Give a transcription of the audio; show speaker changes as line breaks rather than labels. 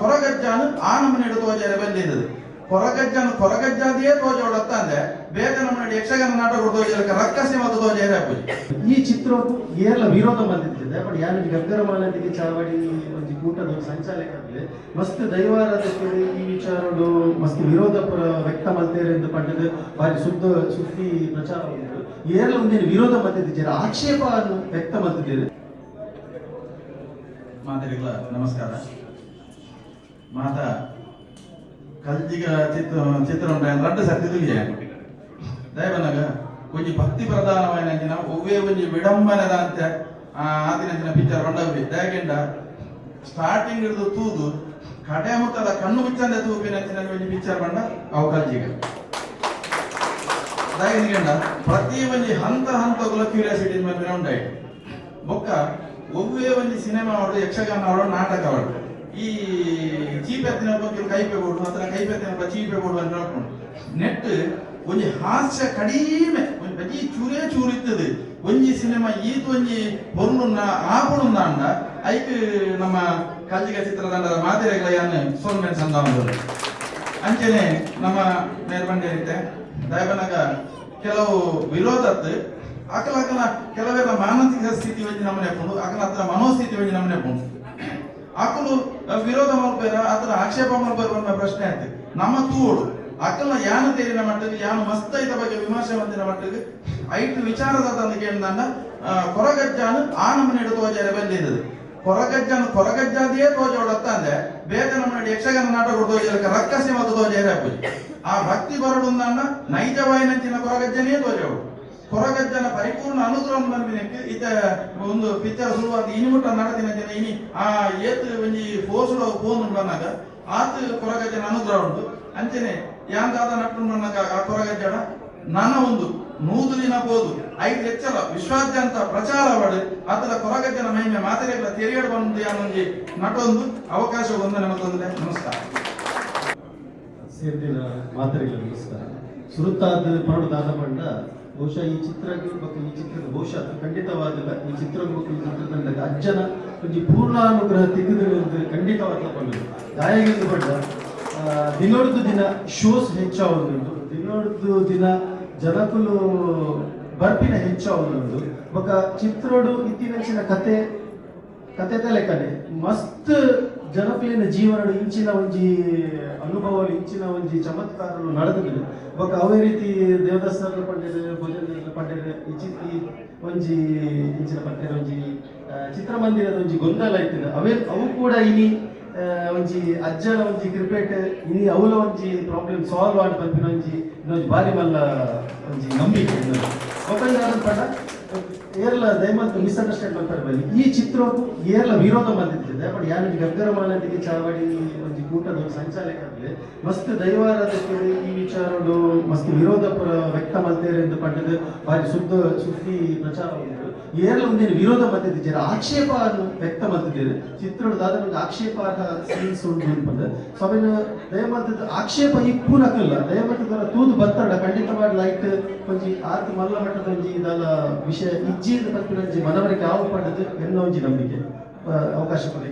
ಕೊರಗಜ್ಜಾನು ಆ ನಮ್ಮನೆ ತೋಜಾರ ಬಂದಿದ್ದದು ಕೊರಗಜ್ಜಾನು ಕೊರಗಜ್ಜಾದಿಯೇ ತೋಜೋಡತ್ತ ಅಂದ್ರೆ ಬೇಗ ನಮ್ಮ ಯಕ್ಷಗಾನ ನಾಟಕ ತೋಜಲಕ್ಕೆ ರಕ್ಕಸಿ ಮತ್ತು ತೋಜಾರ ಪೂಜೆ
ಈ ಚಿತ್ರವು ಏರ್ಲ ವಿರೋಧ ಬಂದಿದ್ದೆ ಬಟ್ ಯಾರು ಗಗ್ಗರ ಮಾಲತಿಗೆ ಚಾವಡಿ ಒಂಜಿ ಕೂಟದ ಸಂಚಾಲಕರಲ್ಲಿ ಮಸ್ತ್ ದೈವಾರಾಧಕರು ಈ ವಿಚಾರಡು ಮಸ್ತ್ ವಿರೋಧ ವ್ಯಕ್ತ ಮಲ್ತೇರೆ ಎಂದು ಪಂಡದ ಬಾರಿ ಶುದ್ಧ ಸುದ್ದಿ ಪ್ರಚಾರ ಏರ್ಲ ಒಂದಿನ ವಿರೋಧ ಬಂದಿದ್ದೀರ ಆಕ್ಷೇಪ ವ್ಯಕ್ತ ಮಲ್ತಿದ್ದೀರಿ
ಮಾತಾಡಿಗಳ ನಮಸ್ಕಾರ. ಮಾತ, ಕಲ್ಜಿಗ ಚಿತ್ರ ಚಿತ್ರ ಉಂಟಾಯ ರಡ್ಡು ಸರ್ತಿ ತುಲಿಯ ದಯವನಗ ಒಂಜಿ ಭಕ್ತಿ ಪ್ರಧಾನమైన ಒವ್ವೇ ಒಂಜಿ ವಿಡಂಬನದ ಅಂತ ಆದಿನ ಪಿಕ್ಚರ್ ಕೊಂಡವ್ರಿ ದಯಗೆಂಡ ಸ್ಟಾರ್ಟಿಂಗ್ ಹಿಡಿದು ತೂದು, ಕಡೆ ಮುತ್ತದ ಕಣ್ಣು ಮುಚ್ಚಂದೆ ತೂಪಿನ ಒಂಜಿ ಪಿಕ್ಚರ್ ಬಂಡ ಅವು ಕಲ್ಜಿಗ. ದಯಗೆಂಡ ಪ್ರತಿ ಒಂಜಿ ಹಂತ ಹಂತಗಳ ಕ್ಯೂರಿಯಾಸಿಟಿ ಮೇಲೆ ಉಂಟಾಯ್ತು. ಬೊಕ್ಕ, ಒವ್ವೇ ಒಂಜಿ ಸಿನಿಮಾ ಅವಳು ಯಕ್ಷಗಾನ ಅವಳು ನಾಟಕ ಅವಳು ಈ ಚೀಪೆತ್ತಿನ ಬಗ್ಗೆ ಕೈಪೆ ಕೊಡು ಅಥವಾ ಕೈಪೆತ್ತಿನ ಬಗ್ಗೆ ಚೀಪೆ ಕೊಡು ಅಂತ ನೋಡ್ಕೊಂಡು ನೆಟ್ ಒಂಜಿ ಹಾಸ್ಯ ಕಡಿಮೆ, ಒಂಜಿ ಬಜಿ ಚೂರೇ ಚೂರು ಇತ್ತದು ಒಂಜಿ ಸಿನಿಮಾ ಈತ್ ಒಂಜಿ ಪೊರ್ಲುನ್ನ ಆಪುಳುನ್ನ ಅಂಡ ಐಕ್ ನಮ್ಮ ಕಲ್ಜಿಗ ಚಿತ್ರದಂಡದ ಮಾದರಿಗಳ ಯಾನ್ ಸೋಲ್ಮೆನ್ ಸಂದಾವನಗಳು ಅಂಚೆನೆ ನಮ್ಮ ಮೇಲ್ಬಂಡೆ ಇರುತ್ತೆ ದಯಬನಗ ಕೆಲವು ವಿರೋಧತ್ ಅಕಲ ಅಕಲ ಕೆಲವೆಲ್ಲ ಮಾನಸಿಕ ಸ್ಥಿತಿ ಒಂಜಿ ನಮ್ಮನೆ ಪುಂಡು ಅಕಲ ಹತ್ರ ಮನೋಸ್ಥಿತಿ ಒಂಜಿ ನಮ್ಮನೆ ಪುಂಡು ಅಕಲು ವಿರೋಧ ಮಲ್ಪೇರ ಅದ್ರ ಆಕ್ಷೇಪ ಬಂದ ಪ್ರಶ್ನೆ ಆಯ್ತು ನಮ್ಮ ತೂಡು ಅಕಲ ಯಾನ ತೇರಿನ ಮಟ್ಟಿಗೆ ಯಾನು ಮಸ್ತ್ ಇದ ಬಗ್ಗೆ ವಿಮರ್ಶೆ ಬಂದಿನ ಮಟ್ಟಿಗೆ ಐಟ್ ವಿಚಾರದ ತಂದಿಗೆ ಕೇಳಿದಂಡ ಕೊರಗಜ್ಜಾನು ಆ ನಮ್ಮನೆ ತೋಜಾರ ಬಂದಿದ್ದದು ಕೊರಗಜ್ಜನ ಕೊರಗಜ್ಜಾದಿಯೇ ತೋಜೋಡತ್ತ ಅಂದ್ರೆ ಬೇಗ ನಮ್ಮ ಯಕ್ಷಗಾನ ನಾಟಕ ತೋಜಲಕ್ಕೆ ರಕ್ಕಸಿ ಮತ್ತು ತೋಜಾರ ಆ ಭಕ್ತಿ ಬರಡುಂದನ್ನ ನೈಜವಾಯಿನಂಚಿನ ಕೊರಗಜ್ಜನೇ ತೋಜೋಡು ಕೊರಗಜ್ಜನ ಪರಿಪೂರ್ಣ ಅನುಗ್ರಹ ಬಂದಿನಕ್ಕೆ ಇತ ಒಂದು ಪಿಕ್ಚರ್ ಶುರುವಾದ ಇನಿಮುಟ್ಟ ನಡತಿನ ಜನ. ಇನಿ ಆ ಏತ್ ಒಂಜಿ ಪೋಸುಡ ಫೋನ್ ಬಂದಾಗ ಆತ್ ಕೊರಗಜ್ಜನ ಅನುಗ್ರಹ ಉಂಟು. ಅಂಚನೆ ಯಾಂಗಾದ ನಟ್ಟು ಆ ಕೊರಗಜ್ಜನ? ನನ್ನ ಒಂದು ನೂದು ದಿನ ಬೋದು ಐದು ಹೆಚ್ಚಲ ವಿಶ್ವಾದ್ಯಂತ ಪ್ರಚಾರ ಮಾಡಿ. ಅದರ ಕೊರಗಜ್ಜನ ಮಹಿಮೆ ಮಾತರೆಗಳ ತೆರೆಯಡು ಬಂದು ಯಾನೊಂಜಿ ನಟೊಂದು ಅವಕಾಶ ಒಂದನೆ ತಂದೆ ನಮಸ್ಕಾರ.
ಸೇರ್ತಿನ ಮಾತರಿಗಳ ನಮಸ್ಕಾರ. ಸುರುತ್ತಾದ ಪರಡು ದಾದ ಪಂಡ ಬಹುಶಃ ಈ ಚಿತ್ರ ಬಗ್ಗೆ ಈ ಚಿತ್ರದ ಬಹುಶಃ ಅದು ಖಂಡಿತವಾದಿಲ್ಲ ಈ ಚಿತ್ರ ಬಗ್ಗೆ ಈ ಚಿತ್ರತಂಡದ ಅಜ್ಜನ ಒಂದು ಪೂರ್ಣಾನುಗ್ರಹ ತೆಗೆದಿರುವುದು ಖಂಡಿತವಾದ ಬಂದು ಪಂಡ ಆ, ದಿನೋಡ್ದು ದಿನ ಶೋಸ್ ಹೆಚ್ಚಾವುದುಂಟು ದಿನೋಡ್ದು ದಿನ ಜನಕುಲು ಬರ್ಪಿನ ಹೆಚ್ಚಾವುದುಂಟು ಬೊಕ ಚಿತ್ರೋಡು ಇತ್ತೀಚಿನ ಕತೆ ಕತೆ ತಲೆ ಕಲೆ ಮಸ್ತ್ ಜನಪ್ರಿಯನ ಜೀವನ ಇಂಚಿನ ಒಂಜಿ ಅನುಭವ ಇಂಚಿನ ಒಂಜಿ ಚಮತ್ಕಾರಗಳು ನಡೆದಿದೆ. ಬೊಕ ಅವೇ ರೀತಿ ದೇವದಸ್ಥಾನ ಪಂಡಿರು ಭೋಜನ ಪಂಡಿರು ಇಚಿತಿ ಒಂಜಿ ಇಂಚಿನ ಪಂಡಿರು ಒಂಜಿ ಚಿತ್ರಮಂದಿರದ ಒಂಜಿ ಗೊಂದಲ ಇತ್ತಿನ ಅವೇ, ಅವು ಕೂಡ ಇನಿ ಒಂಜಿ ಅಜ್ಜನ ಒಂಜಿ ಕ್ರಿಕೆಟ್ ಇನಿ ಅವಲ ಒಂಜಿ ಪ್ರಾಬ್ಲಮ್ ಸಾಲ್ವ್ ಆಡ್ ಬಂದಿನ ಒಂಜಿ ಇನ್ನೊಂದು ಬಾರಿ ಮಲ್ಲ ಒಂಜಿ ನಂಬಿಕೆ ಒಕ್ಕಂದ ಪಂಡ? ಏರ್ಲ ಮಿಸ್ ಮಿಸ್ಅಂಡರ್ಸ್ಟ್ಯಾಂಡ್ ಮಾಡ್ತಾರೆ ಬನ್ನಿ. ಈ ಚಿತ್ರವು ಏರ್ಲ ವಿರೋಧ ಬಂದಿತ್ತಿದೆ ಬಟ್ ಯಾರು ಗಗ್ಗರ ಮಾಲತಿಗೆ ಚಾವಡಿ ಒಂದು ಕೂಟದ ಸಂಚಾಲಕರಲ್ಲಿ ಮಸ್ತ್ ದೈವಾರಾಧಕ್ಕೆ ಈ ವಿಚಾರಗಳು, ಮಸ್ತ್ ವಿರೋಧಪರ ವ್ಯಕ್ತ ಮಾಡ್ತೇವೆ ಎಂದು ಭಾರಿ ಬಾರಿ ಶುದ್ಧ ಸುದ್ದಿ ಪ್ರಚಾರ ಉಂಟು ಒಂದೇನು ವಿರೋಧ ಜನ ಆಕ್ಷೇಪ ವ್ಯಕ್ತ ಮಲ್ತಿದ್ದೀರಿ ಚಿತ್ರದ ಒಂದು ಆಕ್ಷೇಪಾರ್ಹ ಸೀನ್ಸ್ ಉಂಟು ಅನ್ಪಂದ ಸೊ ಅವೇನು ಆಕ್ಷೇಪ ಈ ಪೂರಕಲ್ಲ ದಯಮಂತದ ತೂದು ಬತ್ತಡ ಖಂಡಿತವಾಗಿ ಲೈಟ್ ಒಂಜಿ ಆತ ಮಲ್ಲ ಮಟ್ಟದ ಒಂಜಿ ಇದಲ್ಲ ವಿಷಯ ಇಜ್ಜಿಯಿಂದ ಪತ್ತಿನ ಒಂಜಿ ಮನವರಿಕೆ ಆವು ಪಡೆದು ಎನ್ನೋ ಒಂಜಿ ನಂಬಿಕೆ ಅವಕಾಶ ಕೊಡಿ